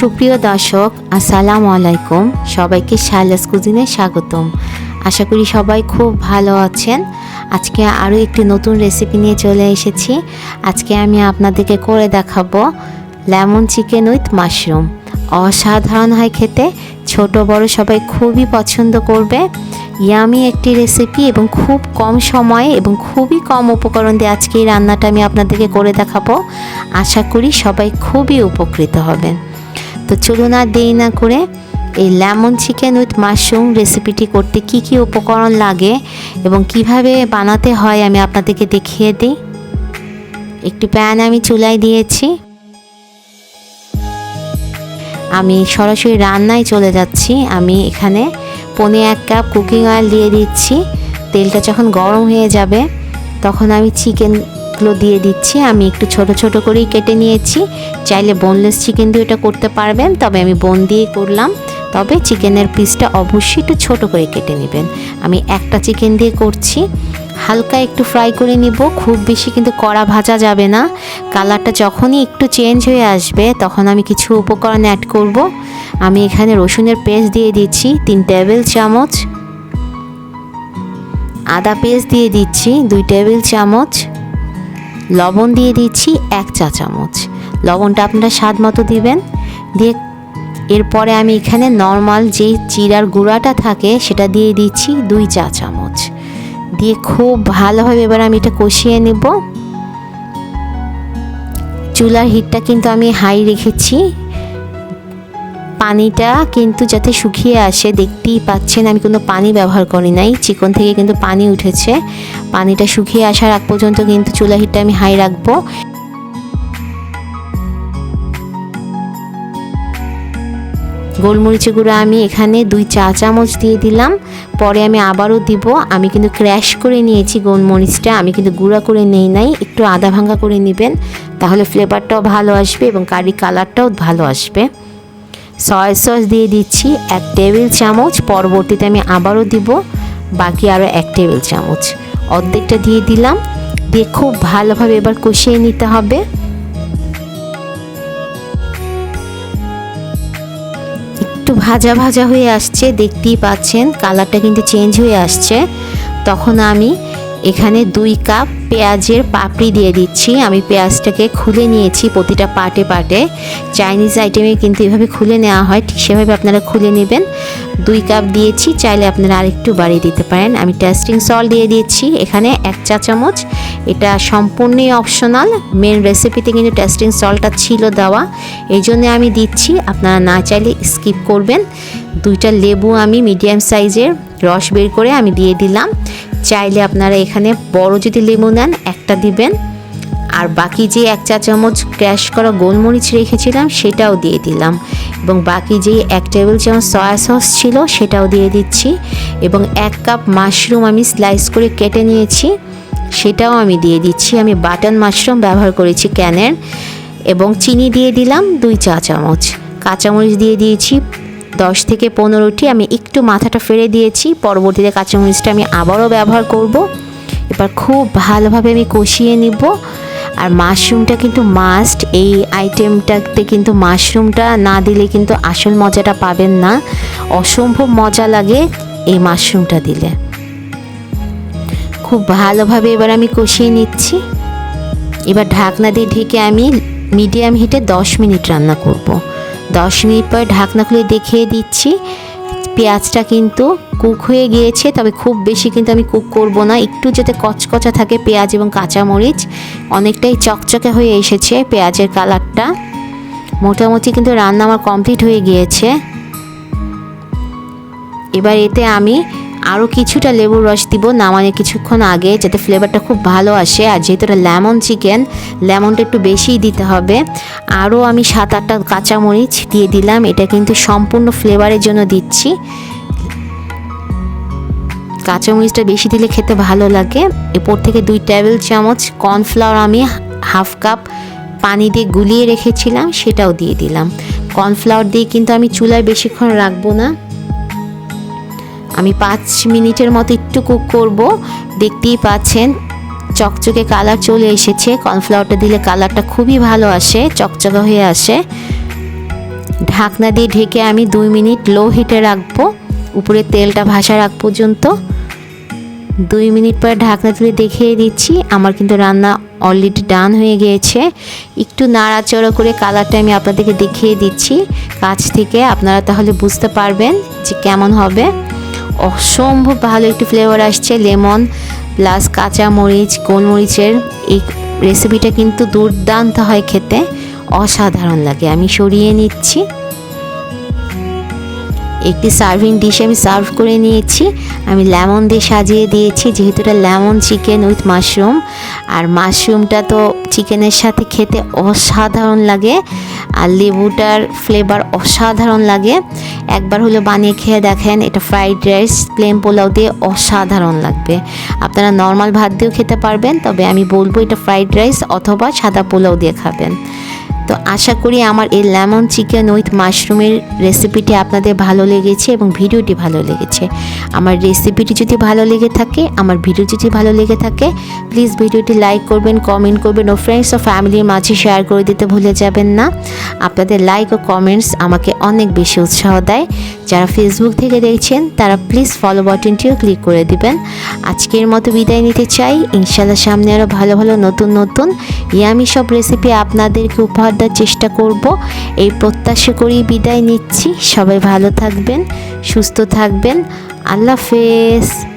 সুপ্রিয় দর্শক, আসসালামু আলাইকুম। সবাইকে শাইলাস কুজিনে স্বাগতম। আশা করি সবাই খুব ভালো আছেন। আজকে আরও একটি নতুন রেসিপি নিয়ে চলে এসেছি। আজকে আমি আপনাদেরকে করে দেখাবো লেমন চিকেন উইথ মাশরুম। অসাধারণ হয় খেতে। ছোট, বড় সবাই খুবই পছন্দ করবে। ইয়ামি একটি রেসিপি এবং খুব কম সময়ে এবং খুবই কম উপকরণ দিয়ে আজকে এই রান্নাটা আমি আপনাদেরকে করে দেখাবো। আশা করি সবাই খুবই উপকৃত হবেন। তো চলুন আর দেরি না করে এই লেমন চিকেন উইথ মাশরুম রেসিপিটি করতে কি কি উপকরণ লাগে এবং কীভাবে বানাতে হয় আমি আপনাদেরকে দেখিয়ে দিই। একটি প্যান আমি চুলায় দিয়েছি। আমি সরাসরি রান্নায় চলে যাচ্ছি। আমি এখানে পনে এক কাপ কুকিং অয়েল দিয়ে দিচ্ছি। তেলটা যখন গরম হয়ে যাবে, তখন আমি চিকেনগুলো দিয়ে দিচ্ছি। আমি একটু ছোট ছোট করেই কেটে নিয়েছি। চাইলে বোনলেস চিকেন দিয়ে ওটা করতে পারবেন, তবে আমি বোন দিয়ে করলাম। তবে চিকেনের পিসটা অবশ্যই একটু ছোট করে কেটে নেবেন। আমি একটা চিকেন দিয়ে করছি। হালকা একটু ফ্রাই করে নিব। খুব বেশি কিন্তু কড়া ভাজা যাবে না। কালারটা যখনই একটু চেঞ্জ হয়ে আসবে, তখন আমি কিছু উপকরণ অ্যাড করব। আমি এখানে রসুনের পেস্ট দিয়ে দিচ্ছি, তিন টেবিল চামচ। আদা পেস্ট দিয়ে দিচ্ছি, দুই টেবিল চামচ। লবণ দিয়ে দিচ্ছি এক চা চামচ। লবণটা আপনারা স্বাদ মতো দিবেন। দিয়ে এরপরে আমি এখানে নর্মাল যে চিরার গুঁড়াটা থাকে সেটা দিয়ে দিচ্ছি দুই চা চামচ। দিয়ে খুব ভালোভাবে এবার আমি এটা কষিয়ে নেব। চুলার হিটটা কিন্তু আমি হাই রেখেছি। পানিটা কিন্তু যাতে শুকিয়ে আসে, দেখতেই পাচ্ছেন আমি কোনো পানি ব্যবহার করি নাই। চিকন থেকে কিন্তু পানি উঠেছে। পানিটা শুকিয়ে আসার আগ পর্যন্ত কিন্তু চুলা হিটটা আমি হাই রাখব। গোলমরিচের গুঁড়ো আমি এখানে দুই চা চামচ দিয়ে দিলাম। পরে আমি আবারও দিব। আমি কিন্তু ক্র্যাশ করে নিয়েছি গোলমরিচটা। আমি কিন্তু গুঁড়া করে নেই নাই। একটু আদা ভাঙ্গা করে নেবেন। তাহলে ফ্লেভারটাও ভালো আসবে এবং কারি কালারটাও ভালো আসবে। সয়া সস দিয়ে দিচ্ছি এক টেবিল চামচ, পরবর্তীতে আমি আবারও দিব বাকি আরও এক টেবিল চামচ। অর্ধেকটা দিয়ে দিলাম, দিয়ে খুব ভালোভাবে এবার কষিয়ে নিতে হবে। একটু ভাজা ভাজা হয়ে আসছে, দেখতেই পাচ্ছেন, কালারটা কিন্তু চেঞ্জ হয়ে আসছে। তখন আমি এখানে দুই কাপ পেঁয়াজের পাপড়ি দিয়ে দিচ্ছি। আমি পেঁয়াজটাকে খুলে নিয়েছি প্রতিটা পাটে পাটে চাইনিজ আইটেমে কিন্তু এভাবে খুলে নেওয়া হয়, ঠিক সেভাবে আপনারা খুলে নেবেন। দুই কাপ দিয়েছি, চাইলে আপনারা আরেকটু বাড়িয়ে দিতে পারেন। আমি টেস্টিং সল দিয়ে দিয়েছি এখানে এক চা চামচ। এটা সম্পূর্ণই অপশনাল, মেন রেসিপিতে কিন্তু টেস্টিং সলটা ছিল দেওয়া। এই জন্য আমি দিচ্ছি, আপনারা না চাইলে স্কিপ করবেন। দুইটা লেবু আমি মিডিয়াম সাইজের রস বের করে আমি দিয়ে দিলাম। চাইলে আপনারা এখানে বড় যদি লেবু নেন, একটা দিবেন। আর বাকি যে এক চা চামচ ক্র্যাশ করা গোলমরিচ রেখেছিলাম, সেটাও দিয়ে দিলাম। এবং বাকি যে এক টেবিল চামচ সয়া সস ছিল, সেটাও দিয়ে দিচ্ছি। এবং এক কাপ মাশরুম আমি স্লাইস করে কেটে নিয়েছি, সেটাও আমি দিয়ে দিচ্ছি। আমি বাটন মাশরুম ব্যবহার করেছি ক্যানের। এবং চিনি দিয়ে দিলাম দুই চা চামচ। কাঁচামরিচ দিয়ে দিয়েছি দশ থেকে পনেরোটি আমি একটু মাথাটা ফেলে দিয়েছি। পরবর্তীতে কাঁচামরিচটা আমি আবারও ব্যবহার করব। এবার খুব ভালোভাবে আমি কষিয়ে নিব। আর মাশরুমটা কিন্তু মাস্ট এই আইটেমটাতে কিন্তু মাশরুমটা না দিলে কিন্তু আসল মজাটা পাবেন না। অসম্ভব মজা লাগে এই মাশরুমটা দিলে। খুব ভালোভাবে এবার আমি কষিয়ে নিচ্ছি। এবার ঢাকনা দিয়ে ঢেকে আমি মিডিয়াম হিটে দশ মিনিট রান্না করব। দশ মিনিট পর ঢাকনা খুলে দেখিয়ে দিচ্ছি। পেঁয়াজটা কিন্তু কুক হয়ে গিয়েছে, তবে খুব বেশি কিন্তু আমি কুক করব না। একটু যাতে কচকচা থাকে পেঁয়াজ এবং কাঁচামরিচ, অনেকটাই চকচকে হয়ে এসেছে পেঁয়াজের কালারটা। মোটামুটি কিন্তু রান্না আমার কমপ্লিট হয়ে গিয়েছে। এবার এতে আমি আরও কিছুটা লেবুর রস দিব নামানোর কিছুক্ষণ আগে, যাতে ফ্লেভারটা খুব ভালো আসে। আর যেহেতু এটা লেমন চিকেন লেমনটা একটু বেশিই দিতে হবে। আরও আমি সাত আটটা কাঁচামরিচ দিয়ে দিলাম। এটা কিন্তু সম্পূর্ণ ফ্লেভারের জন্য দিচ্ছি। কাঁচামরিচটা বেশি দিলে খেতে ভালো লাগে। এরপর থেকে দুই টেবিল চামচ কর্নফ্লাওয়ার আমি হাফ কাপ পানি দিয়ে গুলিয়ে রেখেছিলাম, সেটাও দিয়ে দিলাম। কর্নফ্লাওয়ার দিয়ে কিন্তু আমি চুলায় বেশিক্ষণ রাখব না। আমি পাঁচ মিনিটের মতো একটু কুক করব। দেখতেই পাচ্ছেন, চকচকে কালার চলে এসেছে। কর্নফ্লাওয়ারটা দিলে কালারটা খুবই ভালো আসে, চকচকে হয়ে আসে। ঢাকনা দিয়ে ঢেকে আমি দুই মিনিট লো হিটে রাখব। উপরে তেলটা ভাসা রাখ পর্যন্ত। দুই মিনিট পর ঢাকনা তুলে দেখিয়ে দিচ্ছি, আমার কিন্তু রান্না অলরেডি ডান হয়ে গিয়েছে। একটু নাড়াচড়া করে কালারটা আমি আপনাদেরকে দেখিয়ে দিচ্ছি। কাছ থেকে আপনারা তাহলে বুঝতে পারবেন যে কেমন হবে। অসম্ভব ভালো একটি ফ্লেভার আসছে লেমন প্লাস কাঁচা মরিচ গোলমরিচের এই রেসিপিটা কিন্তু দুর্দান্ত হয় খেতে। অসাধারণ লাগে। আমি সরিয়ে নিচ্ছি। একটি সার্ভিং ডিশে আমি সার্ভ করে নিয়েছি। আমি লেমন দিয়ে সাজিয়ে দিয়েছি, যেহেতু এটা লেমন চিকেন উইথ মাশরুম আর মাশরুমটা তো চিকেনের সাথে খেতে অসাধারণ লাগে, আর লেবুটার ফ্লেভার অসাধারণ লাগে। একবার হলো বানিয়ে খেয়ে দেখেন, এটা ফ্রাইড রাইস প্লেন পোলাও দিয়ে অসাধারণ লাগবে। আপনারা নর্মাল ভাত দিয়েও খেতে পারবেন, তবে আমি বলব এটা ফ্রাইড রাইস অথবা সাদা পোলাও দিয়ে খাবেন। তো আশা করি আমার এই লেমন চিকেন উইথ মাশরুমের রেসিপিটি আপনাদের ভালো লেগেছে এবং ভিডিওটি ভালো লেগেছে। আমার রেসিপিটি যদি ভালো লেগে থাকে, আমার ভিডিও যদি ভালো লেগে থাকে প্লিজ ভিডিওটি লাইক করবেন কমেন্ট করবেন ও ফ্রেন্ডস ও ফ্যামিলির মাঝে শেয়ার করে দিতে ভুলে যাবেন না। আপনাদের লাইক ও কমেন্টস আমাকে অনেক বেশি উৎসাহ দেয়। যারা ফেসবুক থেকে দেখছেন, তারা প্লিজ ফলো বাটনটিও ক্লিক করে দিবেন। আজকের মতো বিদায় নিতে চাই। ইনশাল্লাহ সামনে আরও ভালো ভালো নতুন নতুন ইয়ামি সব রেসিপি আপনাদেরকে উপহার দেওয়ার চেষ্টা করব। এই প্রত্যাশা করি বিদায় নিচ্ছি। সবাই ভালো থাকবেন, সুস্থ থাকবেন। আল্লাহ হাফেজ।